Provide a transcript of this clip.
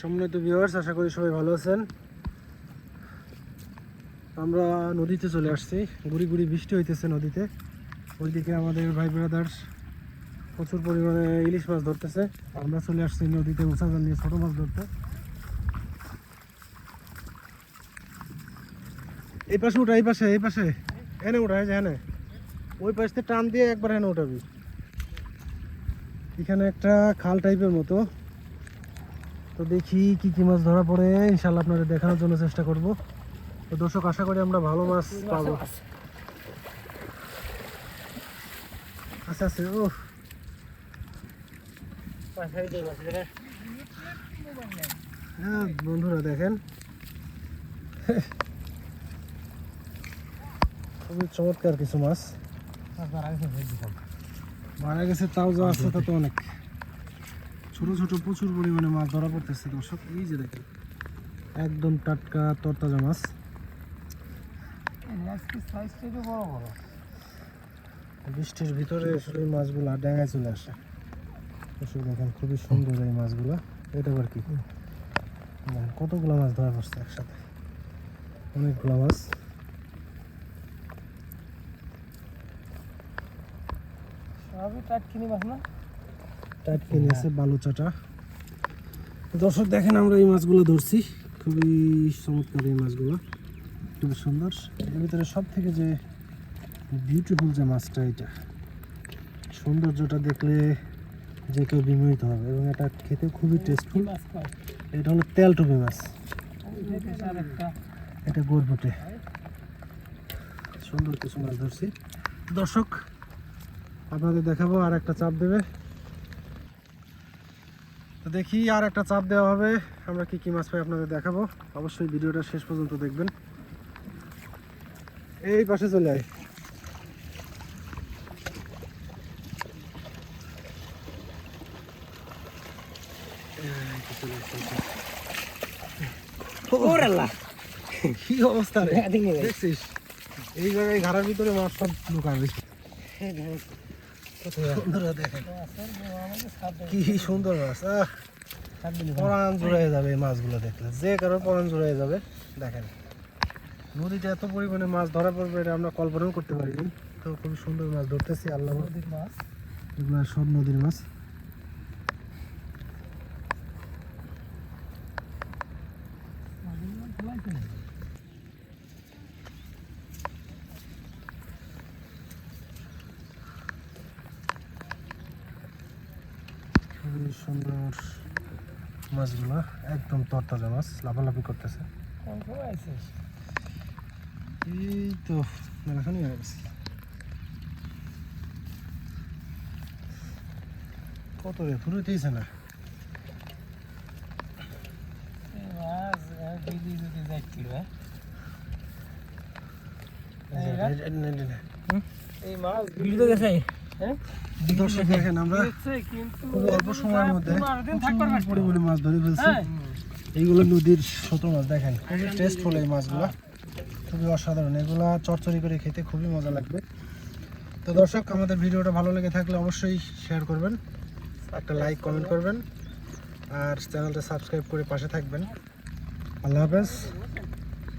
সম্মানিত ভিউয়ার্স আশা করি সবাই ভালো আছেন। আমরা নদীতে চলে আসছি। গুড়ি গুড়ি বৃষ্টি হইতেছে নদীতে। ওইদিকে আমাদের ভাই ব্রাদার্স প্রচুর পরিমাণে ইলিশ মাছ ধরতেছে। আমরা চলে আসছি নদীতে উঁচা জাল নিয়ে ছোটো মাছ ধরতে। এই পাশে উঠা, এই পাশে এই পাশে। এনে উঠা যে এনে। ওই পাশ থেকে টান দিয়ে একবার এনে উঠাবি। এখানে একটা খাল টাইপের মতো। তো দেখি কি কি মাছ ধরা পড়ে ইনশাল্লাহ আপনাদের দেখানোর জন্য চেষ্টা করব। তো দর্শক আশা করি আমরা ভালো মাছ পাবো। আচ্ছা আচ্ছা ও হ্যাঁ বন্ধুরা দেখেন। খুবই চমৎকার কিছু মাছ। মারা গেছে তাও যা আছে তা তো অনেক। ছোট ছোট প্রচুর পরিমাণে মাছ ধরা পড়তেছে দর্শক। এই যে দেখেন একদম টাটকা তরতাজা মাছ। বৃষ্টির ভিতরে আসলে মাছগুলো ডেঙ্গায় চলে আসে। দর্শক দেখেন খুবই সুন্দর এই মাছগুলো। এটা আবার কি? কতগুলো মাছ ধরা পড়ছে একসাথে। অনেকগুলো মাছ। টাটকে নিয়েছে বালুচাটা দর্শক, দেখেন আমরা এই মাছগুলো ধরছি। খুবই চমৎকার এই মাছগুলো। খুবই সুন্দর। এর ভিতরে সব থেকে যে বিউটিফুল যে মাছটা এটা, সৌন্দর্যটা দেখলে যে কেউ বিমোহিত হবে এবং এটা খেতে খুবই টেস্টফুল এটা হলো তেল টুপি মাছ। এটা গোরবটে সুন্দর কিছু মাছ ধরছি। দর্শক, আপনাদের দেখাবো আর একটা চাপ দেবে। তো দেখি আর একটা চাপ দেওয়া হবে। আমরা কি কি মাছ পাই আপনাদের দেখাবো। অবশ্যই ভিডিওটা শেষ পর্যন্ত দেখবেন। এই পাশে চলে আয়। কি অবস্থা দেখছিস? এই জায়গায় ঘরের ভিতরে মাছ সব লুকাবে। বন্ধুরা দেখেন। কি সুন্দর মাছ আহ। পরাণ জুড়ে যাবে এই মাছগুলো দেখলে। যে কারও পরাণ যাবে দেখেন। নদীতে এত পরিমাণে মাছ ধরা পড়বে এটা আমরা কল্পনাও করতে পারিনি। তো খুব সুন্দর মাছ ধরতেছি আল্লাহ নদীর মাছ। এগুলো সব নদীর মাছ। খুবই সুন্দর মাছগুলো একদম তরতাজা মাছ লাফালাফি করতেছে। এই তো মেলাখানি হয়ে গেছে। কত রে দিয়েছে না? দর্শক দেখেন আমরা খুব অল্প সময়ের মধ্যে পরিমাণে মাছ ধরে ফেলছি। এইগুলো নদীর ছোট মাছ দেখেন খুবই টেস্টফুল এই মাছগুলো। খুবই অসাধারণ। এগুলো চরচরি করে খেতে খুবই মজা লাগবে। তো দর্শক আমাদের ভিডিওটা ভালো লেগে থাকলে অবশ্যই শেয়ার করবেন একটা লাইক কমেন্ট করবেন আর চ্যানেলটা সাবস্ক্রাইব করে পাশে থাকবেন। আল্লাহ হাফেজ।